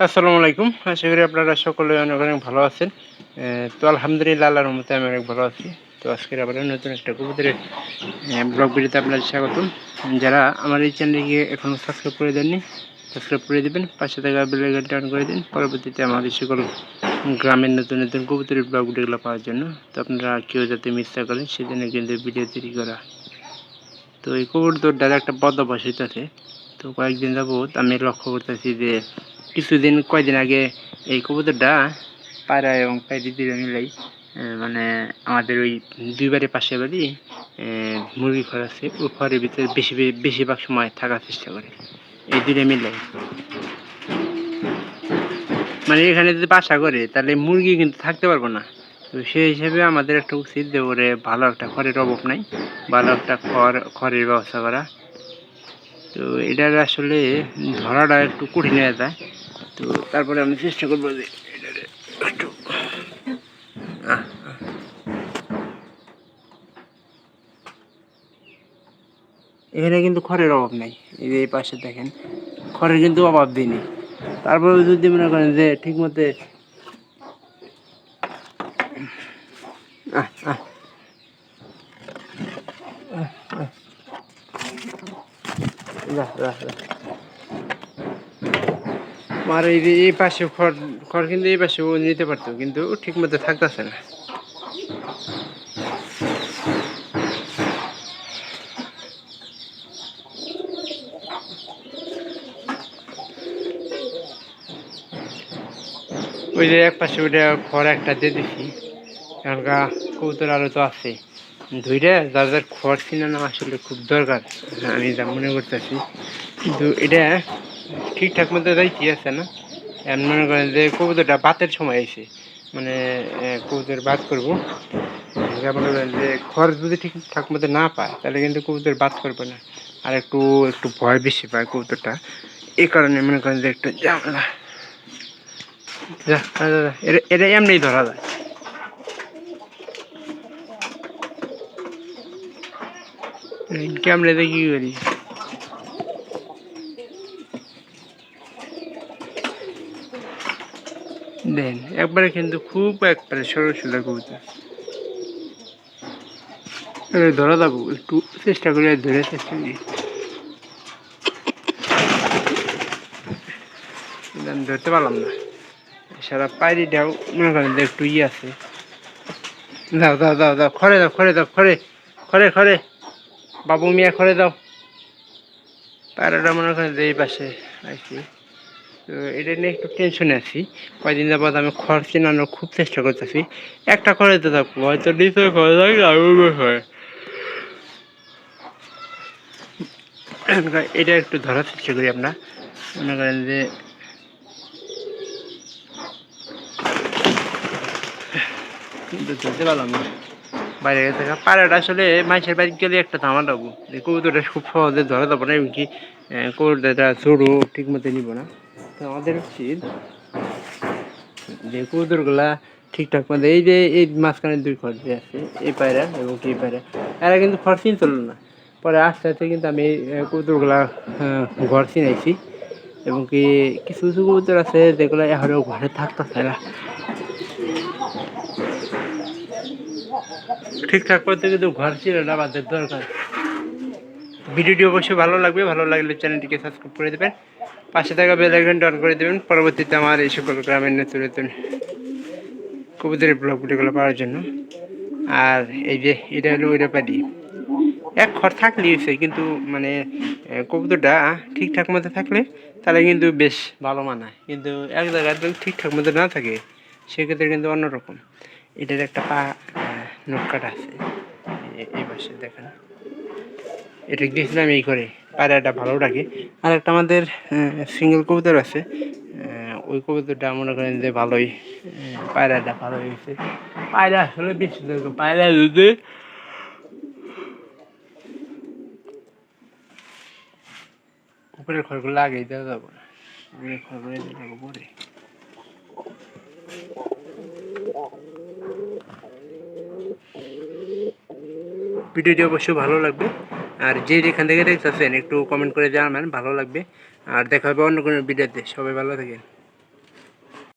আসসালামু আলাইকুম। আশা করি আপনারা সকলে অনেক অনেক ভালো আছেন। তো আলহামদুলিল্লাহ আল্লাহর মতে আমি অনেক ভালো আছি। তো আজকের আবার নতুন একটা কবুতরের ব্লগ ভিডিওতে আপনাদের স্বাগতম। যারা আমার এই চ্যানেলকে এখনও সাবস্ক্রাইব করে দেননি, সাবস্ক্রাইব করে দেবেন, পাশে থাকা বেলাইকনটা অন করে দিন। পরবর্তীতে আমাদের সকল গ্রামের নতুন নতুন কবুতরের ব্লগ ভিডিওগুলো পাওয়ার জন্য। তো আপনারা কেউ যাতে মিস না করেন, সেজন্য কিন্তু ভিডিও তৈরি করা। তো এই কবুতরটার একটা বদ অভ্যাস হইতেছে তো কয়েকদিন যাবত আমি লক্ষ্য করতেছি যে কিছুদিন, কয়দিন আগে এই কবুতরটা পায়রা এবং পায়রি দিয়ে মিলাই মানে আমাদের ওই দুই বাড়ির পাশে বাড়ি মুরগি ঘর আছে। ওই ঘরের ভিতরে বেশি, বেশিরভাগ সময় থাকার চেষ্টা করে। এই দুইটা মিলাই। মানে এখানে যদি বাসা করে, তাহলে মুরগি কিন্তু থাকতে পারব না। তো সেই হিসেবে আমাদের একটা উচিত যে ওরে ভালো একটা খড়ের অভাব নাই। ভালো একটা খড়, খড়ের ব্যবস্থা করা। তো এটার আসলে ধরাটা একটু কঠিন হয়ে যায়। তো তারপরে আমি চেষ্টা করব যে। এখানে কিন্তু খড়ের অভাব নাই এই যে এই পাশে দেখেন খড়ের কিন্তু অভাব দিইনি তারপরে যদি মনে করেন যে ঠিক মতো। যা, যা, যা। আমার এই এই পাশে খড় খড় কিন্তু এই পাশে ও নিতে পারতো, কিন্তু ঠিক মতো থাকতেছে না। ওই যে এক পাশে ওইটা খড় একটা দিয়ে দিছি, এখনকার কবুতর আরও তো আছে। ধুইরে যার যার খড় কিনানো আসলে খুব দরকার, আমি যা মনে করতেছি। কিন্তু এটা ঠিকঠাক মতো যাইতে আছে না। মনে করেন যে কবুতরটা বাতের সময় আইছে। মানে কবুতর বাদ করব। মনে করেন যে খড় যদি ঠিকঠাক মতো না পায়, তাহলে কিন্তু কবুতর বাদ করবে না। আর একটু একটু ভয় বেশি পায় কবুতরটা। এই কারণে মনে করেন যে একটু যা। এটা এমনি ধরা যায়। ক্যামেরা দেখি কি করি? দেন, একবারে কিন্তু খুব একবারে সরল সোজা কবুতর। ধরা যাব একটু চেষ্টা করে ধরে চেষ্টা করি ধরতে পারলাম না। সারা পায়রিটাও মনে করেন একটু ইয়ে আছে। দাও দাও দাও দাও, খড়ে দাও খড়ে দাও, খড়ে খড়ে খড়ে। বাবু মিয়া, খড়ে দাও। পায়রাটা মনে করেন এই পাশে আছি তো এটা নিয়ে একটু টেনশনে আছি। কয়দিন যাবৎ আমি খড় চেনানোর খুব চেষ্টা করতেছি। একটা খড়ে তো থাকব হয়তো নিচে থাকলে আরও হয়। এটা একটু ধরার চেষ্টা করি আমরা। মনে করেন যে কিন্তু ধরতে পারলাম না। বাইরে গেছে পায়রাটা আসলে মাছের বাড়ি গেলে একটা ধামা যে কবুতরটা খুব সহজে ধরা যাব না, এমনকি কবুতরটা ছোটো ঠিক মতো নিব না। আমাদের উচিত যে কবুতরগুলা ঠিকঠাক মতো, এই যে এই মাঝখানে দুই খরচ আছে, এই পায়রা এবং কি এই পায়রা, এরা কিন্তু খরচ চিন চলল না। পরে আস্তে আস্তে কিন্তু আমি কবুতরগুলা ঘর চিনাইছি এবং কি কিছু কিছু কবুতর আছে যেগুলো এখনও ঘরে থাকতেছে না। ঠিকঠাক করতে কিন্তু ঘর ছিল না, আমাদের দরকার। ভিডিওটি অবশ্যই ভালো লাগবে, ভালো লাগলে চ্যানেলটিকে সাবস্ক্রাইব করে দেবেন। পাশে থাকা বেল আইকনটা অন করে দেবেন। পরবর্তীতে আমার এই সকল গ্রামের নতুন নতুন কবুতরের ব্লগ ভিডিওগুলো পাওয়ার জন্য। আর এই যে, এটা হলো ওইটা পারি এক ঘর থাকলে হয়েছে, কিন্তু মানে কবুতরটা ঠিকঠাক মতো থাকলে তাহলে কিন্তু বেশ ভালো মানায়। কিন্তু এক জায়গায় যদি ঠিকঠাক মতো না থাকে, সেক্ষেত্রে কিন্তু অন্যরকম। এটার একটা পা নোট কাটা আছে। এই পাশে দেখেন। এটা দিয়েছিলাম এই করে, পায়রাটা ভালো লাগে। আর একটা আমাদের সিঙ্গেল কবুতর আছে ওই কবুতরটা মনে করেন যে ভালোই পায়রাটা ভালো হয়েছে। পায়রা আসলে বেশি দরকার পায়রা যদি উপরের খড়গুলো আগেই দেওয়া যাব উপরের খড়গুলো পরে। ভিডিওটি অবশ্যই ভালো লাগবে। আর যে যেখান থেকে দেখতেছেন, একটু কমেন্ট করে জানাবেন, ভালো লাগবে। আর দেখা হবে অন্য কোনো ভিডিওতে সবাই ভালো থাকেন।